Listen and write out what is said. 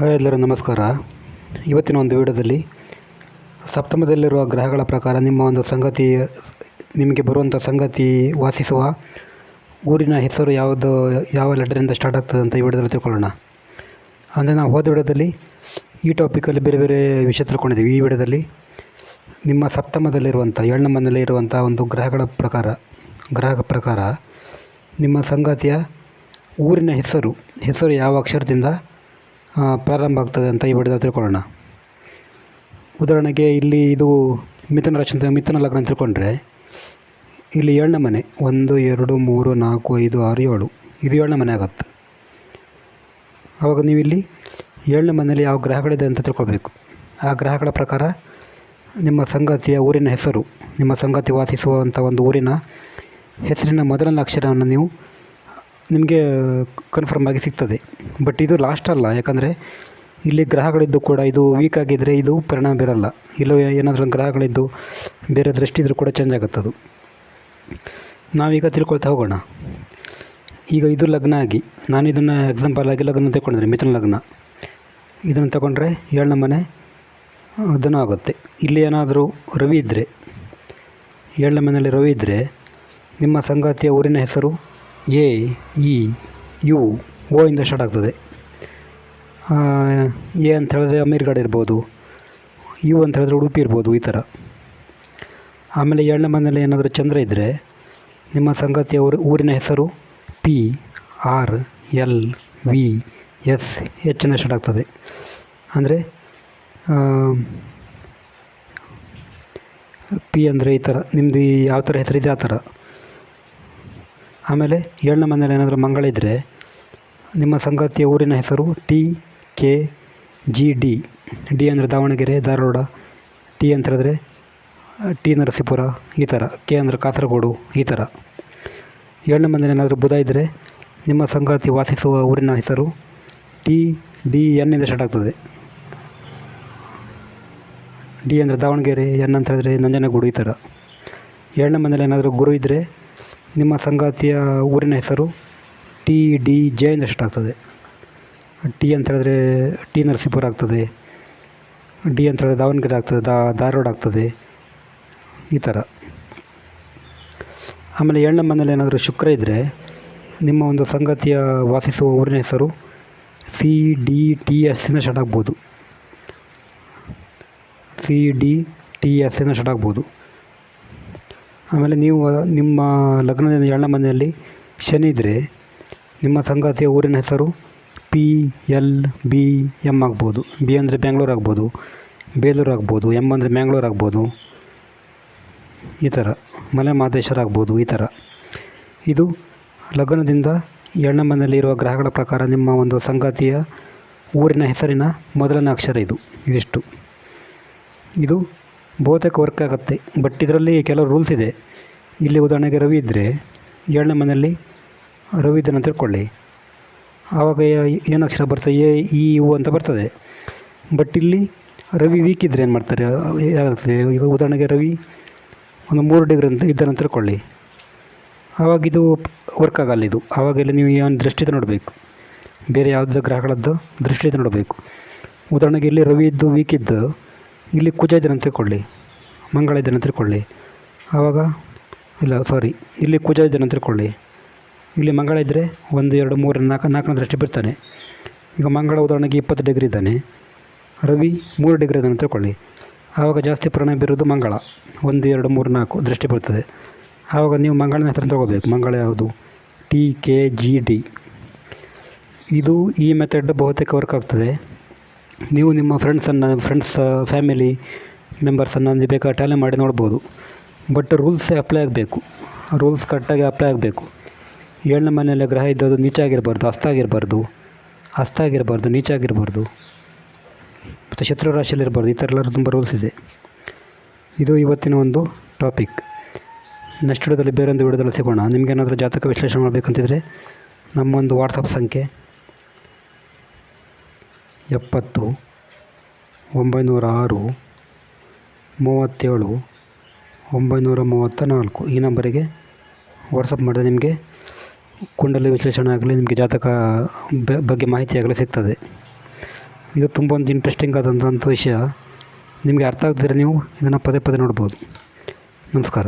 Hi ಎಲ್ಲರೂ, ನಮಸ್ಕಾರ. ಇವತ್ತಿನ ಒಂದು ವಿಡಿಯೋದಲ್ಲಿ ಸಪ್ತಮದಲ್ಲಿರುವ ಗ್ರಹಗಳ ಪ್ರಕಾರ ನಿಮ್ಮ ಒಂದು ಸಂಗತಿ, ನಿಮಗೆ ಬರುವಂಥ ಸಂಗತಿ ವಾಸಿಸುವ ಊರಿನ ಹೆಸರು ಯಾವುದು, ಯಾವ ಲೆಟರಿಂದ ಸ್ಟಾರ್ಟ್ ಆಗ್ತದೆ ಅಂತ ಈ ವಿಡಿಯೋದಲ್ಲಿ ತಿಳ್ಕೊಳ್ಳೋಣ. ಅಂದರೆ ನಾವು ಹೋದ ವಿಡಿಯೋದಲ್ಲಿ ಈ ಟಾಪಿಕಲ್ಲಿ ಬೇರೆ ಬೇರೆ ವಿಷಯ ತಿಳ್ಕೊಂಡಿದ್ದೀವಿ. ಈ ವಿಡಿಯೋದಲ್ಲಿ ನಿಮ್ಮ ಸಪ್ತಮದಲ್ಲಿರುವಂಥ, ಏಳನೇ ಮನೆಯಲ್ಲಿ ಇರುವಂಥ ಒಂದು ಗ್ರಹಗಳ ಪ್ರಕಾರ ಗ್ರಹ ಪ್ರಕಾರ ನಿಮ್ಮ ಸಂಗತಿಯ ಊರಿನ ಹೆಸರು ಹೆಸರು ಯಾವ ಅಕ್ಷರದಿಂದ ಪ್ರಾರಂಭ ಆಗ್ತದೆ ಅಂತ ಈ ವಿಡಿಯೋದಲ್ಲಿ ತಿಳ್ಕೊಳ್ಳೋಣ. ಉದಾಹರಣೆಗೆ ಇಲ್ಲಿ ಇದು ಮಿಥುನ ರಾಶಿ ಅಂತ ಮಿಥುನ ಲಗ್ನ ತಿಳ್ಕೊಂಡ್ರೆ, ಇಲ್ಲಿ ಏಳನೇ ಮನೆ, ಒಂದು, ಎರಡು, ಮೂರು, ನಾಲ್ಕು, ಐದು, ಆರು, ಏಳು, ಇದು ಏಳನೇ ಮನೆ ಆಗುತ್ತೆ. ಆವಾಗ ನೀವು ಇಲ್ಲಿ ಏಳನೇ ಮನೆಯಲ್ಲಿ ಯಾವ ಗ್ರಹಗಳಿದೆ ಅಂತ ತಿಳ್ಕೊಳ್ಬೇಕು ಆ ಗ್ರಹಗಳ ಪ್ರಕಾರ ನಿಮ್ಮ ಸಂಗತಿಯ ಊರಿನ ಹೆಸರು, ನಿಮ್ಮ ಸಂಗತಿ ವಾಸಿಸುವಂಥ ಒಂದು ಊರಿನ ಹೆಸರಿನ ಮೊದಲನೇ ಅಕ್ಷರವನ್ನು ನೀವು ನಿಮಗೆ ಕನ್ಫರ್ಮ್ ಆಗಿ ಸಿಗ್ತದೆ. ಬಟ್ ಇದು ಲಾಸ್ಟ್ ಅಲ್ಲ. ಯಾಕಂದರೆ, ಇಲ್ಲಿ ಗ್ರಹಗಳಿದ್ದು ಕೂಡ ಇದು ವೀಕ್ ಆಗಿದ್ದರೆ ಇದು ಪರಿಣಾಮ ಬೀರಲ್ಲ. ಇಲ್ಲ ಏನಾದರೂ ಗ್ರಹಗಳಿದ್ದು ಬೇರೆ ದೃಷ್ಟಿ ಇದ್ರೂ ಕೂಡ ಚೇಂಜ್ ಆಗುತ್ತದು. ನಾವೀಗ ತಿಳ್ಕೊಳ್ತಾ ಹೋಗೋಣ. ಈಗ ಇದು ಲಗ್ನ ಆಗಿ, ನಾನು ಇದನ್ನು ಎಕ್ಸಾಂಪಲ್ ಆಗಿ ಲಗ್ನ ತಗೊಂಡ್ರೆ ಮಿಥುನ ಲಗ್ನ. ಇದನ್ನು ತಗೊಂಡ್ರೆ ಏಳನೇ ಮನೆ ಧನ ಆಗುತ್ತೆ. ಇಲ್ಲಿ ಏನಾದರೂ ರವಿ ಇದ್ದರೆ ಏಳನೇ ಮನೆಯಲ್ಲಿ ರವಿ ಇದ್ದರೆ ನಿಮ್ಮ ಸಂಗಾತಿಯ ಊರಿನ ಹೆಸರು ಎ, ಇ, ಯು ಓ ಇಂದ ಸ್ಟಾರ್ಟ್ ಆಗ್ತದೆ. ಎ ಅಂತ ಹೇಳಿದ್ರೆ ಅಮೀರ್ಗಢ ಇರ್ಬೋದು, ಯು ಅಂತ ಹೇಳಿದ್ರೆ ಉಡುಪಿ ಇರ್ಬೋದು, ಈ ಥರ. ಆಮೇಲೆ ಏಳನೇ ಮನೆಯಲ್ಲಿ ಏನಾದರೂ ಚಂದ್ರ ಇದ್ದರೆ ನಿಮ್ಮ ಸಂಗತಿಯ ಊರು, ಊರಿನ ಹೆಸರು P, R, L, V, S ಹೆಚ್ಚಿನ ಸ್ಟಾರ್ಟ್ ಆಗ್ತದೆ. ಅಂದರೆ ಪಿ ಅಂದರೆ ಈ ಥರ ನಿಮ್ಮದು ಯಾವ ಥರ ಹೆಸರಿದೆ ಆ ಥರ. ಆಮೇಲೆ ಏಳನೇ ಮನೇಲಿ ಏನಾದರೂ ಮಂಗಳ ಇದ್ದರೆ ನಿಮ್ಮ ಸಂಗಾತಿಯ ಊರಿನ ಹೆಸರು T K G D. D ಅಂದರೆ ದಾವಣಗೆರೆ, ಧಾರವಾಡ, ಟಿ ಅಂತ ಹೇಳಿದ್ರೆ ಟಿ ನರಸೀಪುರ ಈ ಥರ, ಕೆ ಅಂದರೆ ಕಾಸರಗೋಡು ಈ ಥರ. ಏಳನೇ ಮನೆಯಲ್ಲಿ ಏನಾದರೂ ಬುಧ ಇದ್ದರೆ ನಿಮ್ಮ ಸಂಗಾತಿ ವಾಸಿಸುವ ಊರಿನ ಹೆಸರು ಟಿ ಡಿ ಎನ್ನಿಂದ ಸ್ಟಾರ್ಟ್ ಆಗ್ತದೆ. ಡಿ ಅಂದರೆ ದಾವಣಗೆರೆ, ಎನ್ ಅಂತ ಹೇಳಿದ್ರೆ ನಂಜನಗೂಡು ಈ ಥರ. ಏಳನೇ ಮನೇಲಿ ಏನಾದರೂ ಗುರು ಇದ್ದರೆ ನಿಮ್ಮ ಸಂಗಾತಿಯ ಊರಿನ ಹೆಸರು ಟಿ ಡಿ ಜೆ ಇಂದ ಆಗ್ತದೆ. ಟಿ ಅಂತ ಹೇಳಿದ್ರೆ ಟಿ ನರಸೀಪುರ ಆಗ್ತದೆ. ಡಿ ಅಂತ ಹೇಳಿದ್ರೆ ದಾವಣಗೆರೆ ಆಗ್ತದೆ, ದಾ ಧಾರವಾಡ ಆಗ್ತದೆ. ಈ ಥರ. ಆಮೇಲೆ ಏಳನೇ ಮನೇಲಿ ಏನಾದರೂ ಶುಕ್ರ ಇದ್ದರೆ ನಿಮ್ಮ ಒಂದು ಸಂಗಾತಿಯ ವಾಸಿಸುವ ಊರಿನ ಹೆಸರು ಸಿ ಡಿ ಟಿ ಎಸ್ ಇಂದ ಸ್ಟಾರ್ಟ್ ಆಗ್ಬೋದು. ಸಿ ಡಿ ಟಿ ಎಸ್ ಇಂದ ಸ್ಟಾರ್ಟ್ ಆಗ್ಬೋದು. ಆಮೇಲೆ ನೀವು, ನಿಮ್ಮ ಲಗ್ನದ ಏಳನೇ ಮನೆಯಲ್ಲಿ ಶನಿ ಇದ್ದರೆ ನಿಮ್ಮ ಸಂಗಾತಿಯ ಊರಿನ ಹೆಸರು ಪಿ ಎಲ್ ಬಿ ಎಂ ಆಗ್ಬೋದು. ಬಿ ಅಂದರೆ ಬೆಂಗಳೂರು ಆಗ್ಬೋದು. ಬೇಲೂರು ಆಗ್ಬೋದು. ಎಂ ಅಂದರೆ ಮ್ಯಾಂಗ್ಳೂರು ಆಗ್ಬೋದು. ಈ ಥರ. ಮಲೆ ಮಹದೇಶ್ವರ ಆಗ್ಬೋದು. ಈ ಥರ. ಇದು ಲಗ್ನದಿಂದ ಎಣ್ಣೆ ಮನೆಯಲ್ಲಿ ಇರುವ ಗ್ರಹಗಳ ಪ್ರಕಾರ ನಿಮ್ಮ ಒಂದು ಸಂಗಾತಿಯ ಊರಿನ ಹೆಸರಿನ ಮೊದಲನೇ ಅಕ್ಷರ ಇದು. ಇದಿಷ್ಟು. ಇದು ಬಹುತೇಕ ವರ್ಕ್ ಆಗುತ್ತೆ. ಬಟ್ ಇದರಲ್ಲಿ ಕೆಲವು ರೂಲ್ಸ್ ಇದೆ. ಇಲ್ಲಿ ಉದಾಹರಣೆಗೆ ರವಿ ಇದ್ದರೆ ಏಳನೇ ಮನೆಯಲ್ಲಿ ರವಿ ಇದ್ದಾನೆ ತಿಳ್ಕೊಳ್ಳಿ. ಆವಾಗ ಏನು ಅಕ್ಷರ ಬರ್ತದೆ? ಎ, ಇ, ಉ ಅಂತ ಬರ್ತದೆ. ಬಟ್ ಇಲ್ಲಿ ರವಿ ವೀಕ್ ಇದ್ದರೆ ಏನು ಮಾಡ್ತಾರೆ? ಏನಾಗ್ತದೆ ಈಗ ಉದಾಹರಣೆಗೆ ರವಿ ಒಂದು ಮೂರು ಡಿಗ್ರಿ ಅಂತ ಇದ್ದಾನೆ ಅಂತ ತಿಳ್ಕೊಳ್ಳಿ. ಆವಾಗ ಇದು ವರ್ಕ್ ಆಗಲ್ಲ ಇದು. ಆವಾಗ ಇಲ್ಲಿ ನೀವು ಏನು ದೃಷ್ಟಿತ ನೋಡಬೇಕು. ಬೇರೆ ಯಾವುದೇ ಗ್ರಹಗಳದ್ದು ದೃಷ್ಟಿತ ನೋಡಬೇಕು. ಉದಾಹರಣೆಗೆ ಇಲ್ಲಿ ರವಿ ಇದ್ದು ವೀಕ್ ಇದ್ದು ಇಲ್ಲಿ ಕುಜ ಇದ್ದಾನೆ ಅಂತ ತಿಳ್ಕೊಳ್ಳಿ, ಮಂಗಳ ಇದ್ದಾನೆ ಅಂತ ತಿಳ್ಕೊಳ್ಳಿ. ಆವಾಗ, ಇಲ್ಲ ಸಾರಿ ಇಲ್ಲಿ ಕುಜ ಇದ್ದಾನೆ ಅಂತ ತಿಳ್ಕೊಳ್ಳಿ. ಇಲ್ಲಿ ಮಂಗಳ ಇದ್ದರೆ ಒಂದು, ಎರಡು, ಮೂರು, ನಾಲ್ಕು ನಾಲ್ಕನೇ ದೃಷ್ಟಿ ಬಿಡ್ತಾನೆ. ಈಗ ಮಂಗಳ ಉದಾಹರಣೆಗೆ ಇಪ್ಪತ್ತು ಡಿಗ್ರಿ ಇದ್ದಾನೆ. ರವಿ ಮೂರು ಡಿಗ್ರಿ ಇದ್ದಾನೆ ಅಂತ ತಿಳ್ಕೊಳ್ಳಿ. ಆವಾಗ ಜಾಸ್ತಿ ಪರಿಣಾಮ ಬೀರೋದು ಮಂಗಳ. ಒಂದು, ಎರಡು, ಮೂರು, ನಾಲ್ಕು ದೃಷ್ಟಿ ಬೀಳ್ತದೆ. ಆವಾಗ ನೀವು ಮಂಗಳನ ಹೆಸರು ತಗೋಬೇಕು ಮಂಗಳ ಯಾವುದು? ಟಿ ಕೆ ಜಿ ಡಿ ಇದು ಈ ಮೆಥಡ್ ಬಹುತೇಕ ವರ್ಕ್ ಆಗ್ತದೆ. ನೀವು ನಿಮ್ಮ ಫ್ರೆಂಡ್ಸನ್ನು ಫ್ರೆಂಡ್ಸ್ ಫ್ಯಾಮಿಲಿ ಮೆಂಬರ್ಸನ್ನು ನೀವು ಬೇಕಾದ್ರೆ ಟ್ಯಾಲೆ ಮಾಡಿ ನೋಡ್ಬೋದು. ಬಟ್ ರೂಲ್ಸ್ ಅಪ್ಲೈ ಆಗಬೇಕು. ರೂಲ್ಸ್ ಕರೆಕ್ಟಾಗಿ ಅಪ್ಲೈ ಆಗಬೇಕು. ಏಳನೇ ಮನೆಯಲ್ಲಿ ಗ್ರಹ ಇದ್ದದ್ದು ನೀಚಾಗಿರಬಾರ್ದು, ಹಸ್ತಾಗಿರಬಾರ್ದು. ಹಸ್ತಾಗಿರಬಾರ್ದು, ನೀಚಾಗಿರಬಾರ್ದು. ಮತ್ತು ಶತ್ರು ರಾಶಿಯಲ್ಲಿರಬಾರ್ದು ಈ ಥರ ಎಲ್ಲರೂ ತುಂಬ ರೂಲ್ಸ್ ಇದೆ. ಇದು ಇವತ್ತಿನ ಒಂದು ಟಾಪಿಕ್ ನೆಕ್ಸ್ಟ್ ವಿಡಿಯೋದಲ್ಲಿ ಬೇರೊಂದು ವಿಡಿಯೋದಲ್ಲಿ ಸಿಗೋಣ. ನಿಮಗೇನಾದರೂ ಜಾತಕ ವಿಶ್ಲೇಷಣೆ ಮಾಡಬೇಕಂತಿದ್ರೆ ನಮ್ಮೊಂದು ವಾಟ್ಸಪ್ ಸಂಖ್ಯೆ ಎಪ್ಪತ್ತು ಒಂಬೈನೂರ ಆರು ಮೂವತ್ತೇಳು, ಒಂಬೈನೂರ ಮೂವತ್ತ ನಾಲ್ಕು ಈ ನಂಬರಿಗೆ ವಾಟ್ಸಪ್ ಮಾಡಿದ್ರೆ ನಿಮಗೆ ಕುಂಡಲಿ ವಿಶ್ಲೇಷಣೆ ಆಗಲಿ, ನಿಮಗೆ ಜಾತಕ ಬಗ್ಗೆ ಮಾಹಿತಿ ಆಗಲಿ ಸಿಗ್ತದೆ. ಇದು ತುಂಬ ಒಂದು ಇಂಟ್ರೆಸ್ಟಿಂಗ್ ಆದಂಥ ವಿಷಯ. ನಿಮಗೆ ಅರ್ಥ ಆಗದಿದ್ರೆ ನೀವು ಇದನ್ನು ಪದೇ ಪದೇ ನೋಡ್ಬೋದು. ನಮಸ್ಕಾರ.